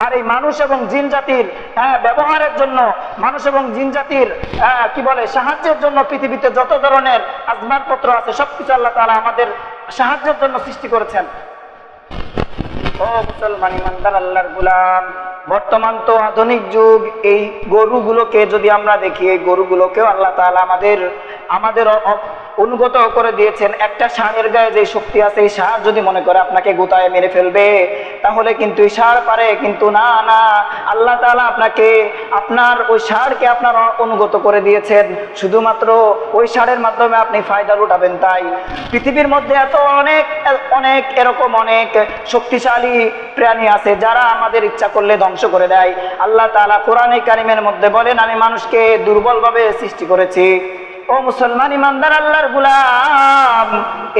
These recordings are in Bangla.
আর এই মানুষ এবং জিন জাতির হ্যাঁ, ব্যবহারের জন্য মানুষ এবং জিন জাতির কি বলে সাহায্যের জন্য পৃথিবীতে যত ধরনের আসবাবপত্র আছে সবকিছু আল্লাহ তাআলা আমাদের সাহায্যের জন্য সৃষ্টি করেছেন। ও আল্লাহর গুলাম বর্তমান তো আধুনিক যুগ এই গরুগুলোকে যদি আমরা দেখি এই গরুগুলোকেও আল্লাহ তাআলা আমাদের আমাদের অনুগত করে দিয়েছেন। একটা ষাঁড়ের গায়ে যে শক্তি আছে, এই ষাঁড় যদি মনে করে আপনাকে গোতায় মেরে ফেলবে, তাহলে কিন্তু এই ষাঁড় পারে, কিন্তু না না। আল্লাহ তাআলা আপনাকে, আপনার ওই ষাঁড়কে আপনার অনুগত করে দিয়েছেন। শুধুমাত্র ওই ষাঁড়ের মাধ্যমে আপনি ফায়দা উঠাবেন তাই। পৃথিবীর মধ্যে এত অনেক অনেক, এরকম অনেক শক্তিশালী প্রাণী আছে, যারা আমাদের ইচ্ছা করলে ধ্বংস করে দেয়। আল্লাহ তাআলা কোরআনে কারিমের মধ্যে বলেন, আমি মানুষকে দুর্বলভাবে সৃষ্টি করেছি। ও মুসলমান ইমানদার আল্লাহর গুলাম।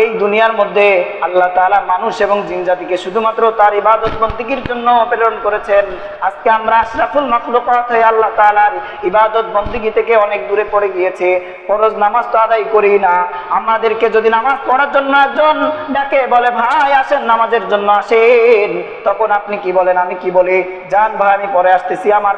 এই দুনিয়ার মধ্যে আল্লাহ তাআলা মানুষ এবং জিন জাতিকে শুধুমাত্র তার ইবাদত বন্দিগির জন্য প্রেরণ করেছেন। আজকে আমরা আশরাফুল মাখলুকাত হয়ে আল্লাহ তাআলার ইবাদত বন্দিগি থেকে অনেক দূরে পড়ে গিয়েছে। ফরজ নামাজ তো আদায় করি না। আমাদেরকে যদি নামাজ পড়ার জন্য একজন ডাকে, বলে, ভাই, আসেন, নামাজের জন্য আসেন। তখন আপনি কি বলেন? আমি কি বলি? যান ভাই, আমি পরে আসতেছি। আমার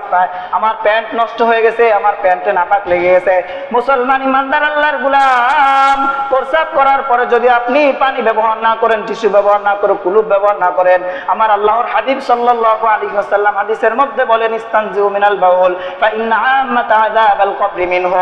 আমার প্যান্ট নষ্ট হয়ে গেছে, আমার প্যান্টে নাপাক লেগে গেছে। মুসলমান ইমানদার আল্লাহর গুলাম, প্রস্রাব করার পরে যদি আপনি পানি ব্যবহার না করেন, টিস্যু ব্যবহার না করে, কুলুপ ব্যবহার না করেন, আমার আল্লাহর হাবিব সাল্লাল্লাহু আলাইহি ওয়াসাল্লাম হাদিসের মধ্যে বলেন, ইস্তানজিউ মিনাল বাউল ফা ইন্না আযাবাল মিনহু।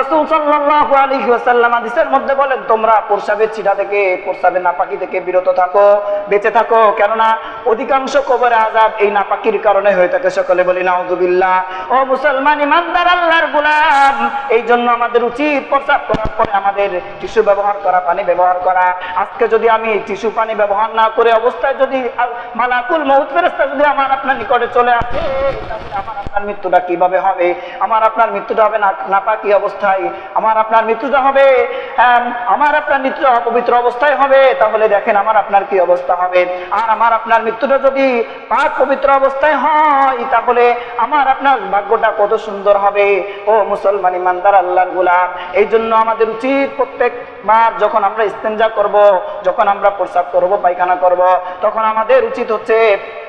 রাসূল সাল্লাল্লাহু আলাইহি ওয়াসাল্লাম হাদিসের মধ্যে বলেন, তোমরা প্রস্রাবের ছিটা থেকে প্রস্রাবের নাপাকি থেকে বিরত থাকো, বেঁচে থাকো, কেননা অধিকাংশ কবরে আযাব এই নাপাকির কারণে হয়ে থাকে। সকলে বলি নাউযুবিল্লাহ ও মুসলমান ইমানদার, আল্লাহর গোলাম এই জন্য আমাদের উচিত প্রস্রাব করার পরে আমাদের টিস্যু ব্যবহার করা, পানি ব্যবহার করা। আজকে যদি আমি টিস্যু পানি ব্যবহার না করে অবস্থায় যদি মালাকুল মউত ফেরেশতা যদি আমার আপনার নিকটে চলে আসে আমার আপনার মৃত্যুটা কীভাবে হবে? আমার আপনার মৃত্যুটা হবে না নাপাকি অবস্থায়। আমার আপনার মৃত্যুটা হবে হ্যাঁ, আমার আপনার মৃত্যু অপবিত্র অবস্থায় হবে। তাহলে দেখেন আমার আপনার কি অবস্থা হবে। আর আমার আপনার মৃত্যুটা যদি পাক পবিত্র অবস্থায় হয় তাহলে আমার আপনার ভাগ্যটা কত সুন্দর হবে। ও মুসলমান ইমানদার আল্লাহর গুলাম এই জন্য আমাদের উচিত প্রত্যেকবার যখন আমরা ইস্তেঞ্জা করব যখন আমরা প্রস্রাব করব পায়খানা করব তখন আমাদের উচিত হচ্ছে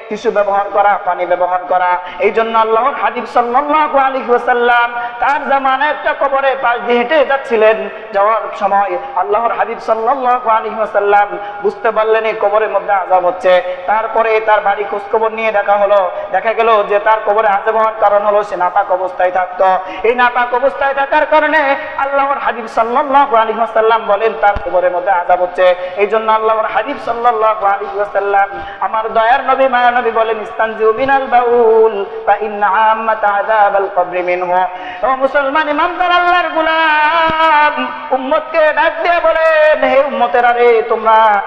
টিস্যু ব্যবহার করা, পানি ব্যবহার করা। এই জন্য আল্লাহর হাবিব সাল্লাল্লাহু আলাইহি ওয়াসাল্লাম তার জামানায় একটা কবরে পাশ দিয়ে হেঁটে যাচ্ছিলেন। যাওয়ার সময় আল্লাহর হাবিব সাল্লাল্লাহু আলাইহি ওয়াসাল্লাম বুঝতে পারলেন এই কবরের মধ্যে আযাব হচ্ছে। তারপরে তার বাড়ি খোঁজ খবর নিয়ে দেখা হলো। দেখা গেল যে তার কবরে আযাব হওয়ার কারণ হলো সে নাপাক অবস্থায় থাকতো। এই নাপাক অবস্থায় থাকার কারণে আল্লাহর হাবিব সাল্লাল্লাহু আলাইহি ওয়াসাল্লাম বলেন, তার কবরের মধ্যে আযাব হচ্ছে। এই জন্য আল্লাহর হাবিব সাল্লাল্লাহু আলাইহি ওয়াসাল্লাম, আমার দয়ার নবী মায়া নবী বলেন মিনাল বাউল ফা ইন্না আম্মাতা আযাবাল মিনহু। ও মুসলমান আল্লাহর গোলাম, উম্মতকে ডাক দিয়ে বলেন, হে তোমরা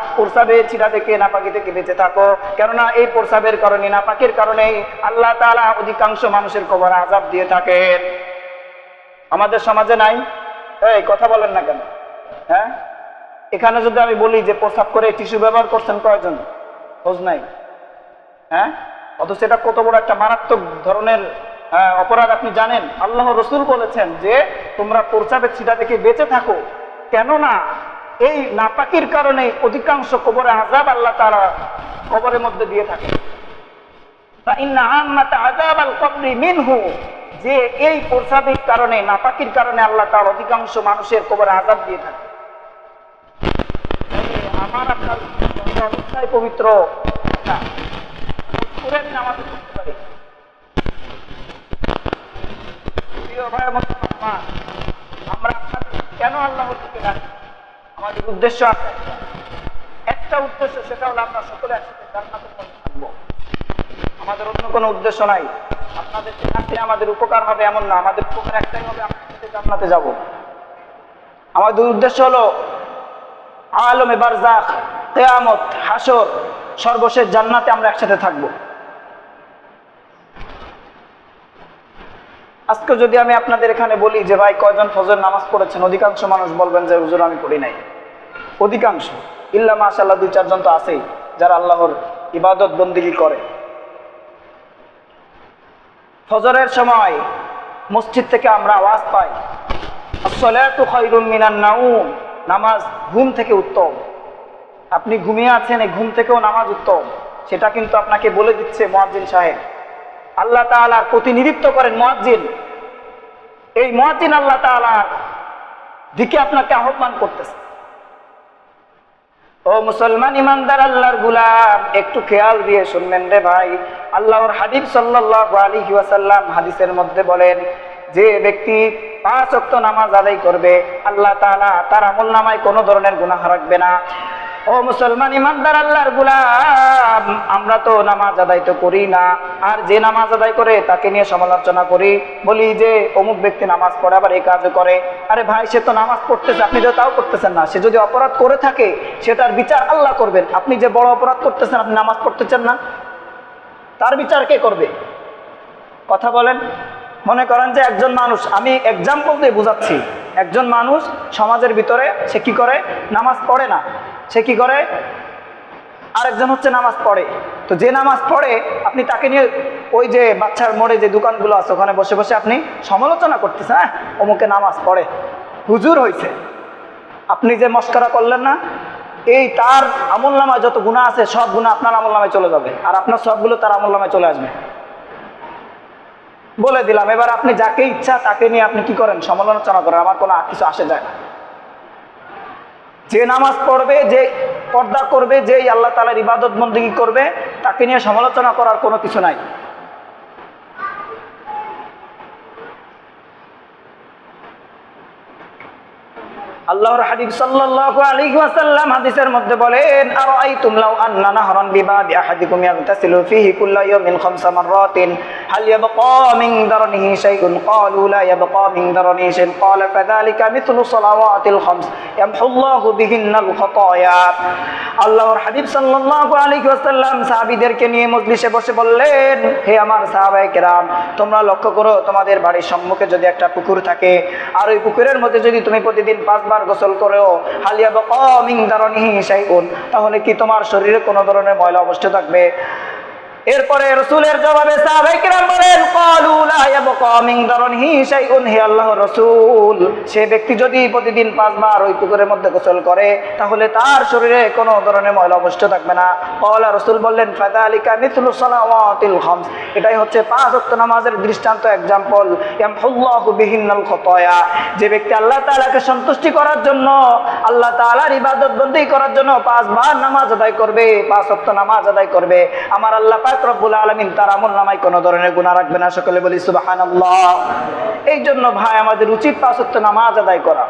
ছিটা থেকে নাপাকি থেকে বেঁচে থাকো। কেননা এই কারণে, নাপাকির কারণেই আল্লাহ তাআলা অধিকাংশ মানুষের কবর আযাব দিয়ে থাকেন। আমাদের সমাজে নাই? এই, কথা বলেন না কেন? হ্যাঁ? এখানে যদি আমি বলি যে প্রস্রাব করে টিস্যু ব্যবহার করছেন কয়জন? খোঁজ নাই। হ্যাঁ? অথচ এটা কত বড় একটা মারাত্মক ধরনের আহ, অপরাধ আপনি জানেন। আল্লাহ রসুল বলেছেন যে তোমরা প্রস্রাবের ছিটা থেকে বেঁচে থাকো। কেননা এই নাপাকির কারণে অধিকাংশ কবরে আজাব আল্লাহ তারা কবরের মধ্যে দিয়ে থাকে। যে এই প্রস্রাবের কারণে নাপাকির কারণে আল্লাহ তার অধিকাংশ মানুষের কবরে আজাব দিয়ে থাকে। আমার আপনার অবস্থায় পবিত্র না। করে আপনাদের কেন? আমাদের উদ্দেশ্য আছে একটা। উদ্দেশ্য, সেটা সকলে একসাথে থাকব আমাদের অন্য কোনো উদ্দেশ্য নাই। আপনাদের আমাদের উপকার হবে এমন না। আমাদের উপকার একটাই হবে একসাথে জান্নাতে যাব। আমাদের উদ্দেশ্য হলো আলমে বারজাক কেয়ামত হাসর সর্বশেষ জান্নাতে আমরা একসাথে থাকব। আজকে যদি আমি আপনাদের এখানে বলি যে, ভাই, কয়জন ফজর নামাজ পড়েছেন? অধিকাংশ মানুষ বলবেন যে, হুজুর, আমি পড়ি নাই। অধিকাংশ। ইল্লা মাশাল্লাহ দুই, চারজন তো আছেই, যারা আল্লাহর ইবাদত বন্দিগি করে। ফজরের সময় মসজিদ থেকে আমরা আওয়াজ পাই নামাজ ঘুম থেকে উত্তম। আপনি ঘুমিয়ে আছেন, এই ঘুম থেকেও নামাজ উত্তম। সেটা কিন্তু আপনাকে বলে দিচ্ছে মোয়াজ্জিন সাহেব। আল্লাহ তাআলার প্রতিনিধিত্ব করেন মোয়াজ্জিন। এই মোয়াজ্জিন আল্লাহ তাআলার দিকে আপনাকে আহ্বান করতেছে। ও মুসলমান ইমানদার, আল্লাহর গুলাম, একটু খেয়াল দিয়ে শুনবেন রে ভাই। আল্লাহর হাবিব সাল্লাল্লাহু আলাইহি ওয়াসাল্লাম হাদিসের মধ্যে বলেন, যে ব্যক্তি পাঁচ ওয়াক্ত নামাজ আদায় করবে, আল্লাহ তাআলা তার আমল নামায় কোনো ধরনের গুনাহ রাখবে না। ও মুসলমান ইমানদার আল্লাহর গুলাম, আমরা তো নামাজ আদায় তো করি না। আর যে নামাজ আদায় করে তাকে নিয়ে সমালোচনা করি। বলি যে, অমুক ব্যক্তি নামাজ পড়ে, আবার এই কাজ করে। আরে ভাই, সে তো নামাজ পড়তেছে, আপনি তো তাও করতেছেন না। সে যদি অপরাধ করে থাকে সেটার বিচার আল্লাহ করবেন। আপনি যে বড় অপরাধ করতেছেন, আপনি নামাজ পড়তেছেন না। তার বিচার কে করবে? কথা বলেন। মনে করেন যে একজন মানুষ, আমি এক্সাম্পল দিয়ে বোঝাচ্ছি। একজন মানুষ সমাজের ভিতরে সে কি করে? নামাজ পড়ে না। সে কি করে? আরেকজন হচ্ছে নামাজ পড়ে। তো যে নামাজ পড়ে, আপনি তাকে নিয়ে ওই যে বাচ্চার মোড়ে যে দোকানগুলো আছে, ওখানে বসে বসে আপনি সমালোচনা করতেছেন হ্যাঁ? অমুকে নামাজ পড়ে। হুজুর হয়েছে আপনি যে মস্করা করলেন না, এই তার আমল নামায় যত গুণা আছে, সব গুণা আপনার আমল নামায় চলে যাবে। আর আপনার সবগুলো তার আমল নামায় চলে আসবে। বলে দিলাম। এবার আপনি যাকে ইচ্ছা তাকে নিয়ে আপনি কি করেন? সমালোচনা করেন। আমার কোনো কিছু আসে যায় না। যে নামাজ পড়বে, যে পর্দা করবে, যেই আল্লাহ তালার ইবাদত বন্দী করবে, তাকে নিয়ে সমালোচনা করার কোনো কিছু নাই। আল্লাহর হাবিব সাল্লাল্লাহু আলাইহি ওয়াসাল্লাম হাদিসের মধ্যে বলেন, আরাআইতুম লাউ আন্না নাহরান বিবাবি আহাদিকুম ইয়াগতাসিলু ফীহি কুল্লা ইয়াউমিন খামসা মাররাতিন। হাল ইয়াবকা মিন দারনিহি শাইউন? ক্বালু লা ইয়াবকা মিন দারনিহি শাইউন। ক্বালা ফাযালিকা খামস। ইয়ামহুল্লাহু বিহিন্নাল খাতায়া। আল্লাহর সাল্লাল্লাহু আলাইহি ওয়াসাল্লাম সাহাবীদেরকে নিয়ে মজলিসে বসে বললেন, হে আমার সাহাবায়ে কেরাম, তোমরা লক্ষ্য করো, তোমাদের বাড়ির সম্মুখে যদি একটা পুকুর থাকে, আর ওই পুকুরের মধ্যে যদি তুমি প্রতিদিন পাঁচবার গোসল করেও হালিয়া বা কমিং দারণিহি তাহলে কি তোমার শরীরে কোনো ধরনের ময়লা অবস্থা থাকবে? এরপরে রসুলের জবাবে রাসূল, সে ব্যক্তি যদি প্রতিদিন পাঁচবার ওই পুকুরের মধ্যে গোসল করে, তাহলে তার শরীরে কোনো ধরনের ময়লা অবস্থ থাকবে না। ক্বালা রাসূল বললেন, ফাযালিকা মিথলু সালাওয়াতিল খামস এটাই হচ্ছে পাঁচ ওয়াক্ত নামাজের দৃষ্টান্ত এক্সাম্পল। ইয়ামহুল্লাহু যে ব্যক্তি আল্লাহ তাআলাকে সন্তুষ্টি করার জন্য, আল্লাহ তাআলার ইবাদত বন্দী করার জন্য পাঁচবার নামাজ আদায় করবে, পাঁচ ওয়াক্ত নামাজ আদায় করবে। আমার আল্লাহ পাক রব্বুল আলমিন তার আমল নামায় কোনো ধরনের গুণা রাখবে না। সকলে বলি সুবাহ এই জন্য ভাই, আমাদের উচিত পাঁচত্ব নামাজ আদায় করা।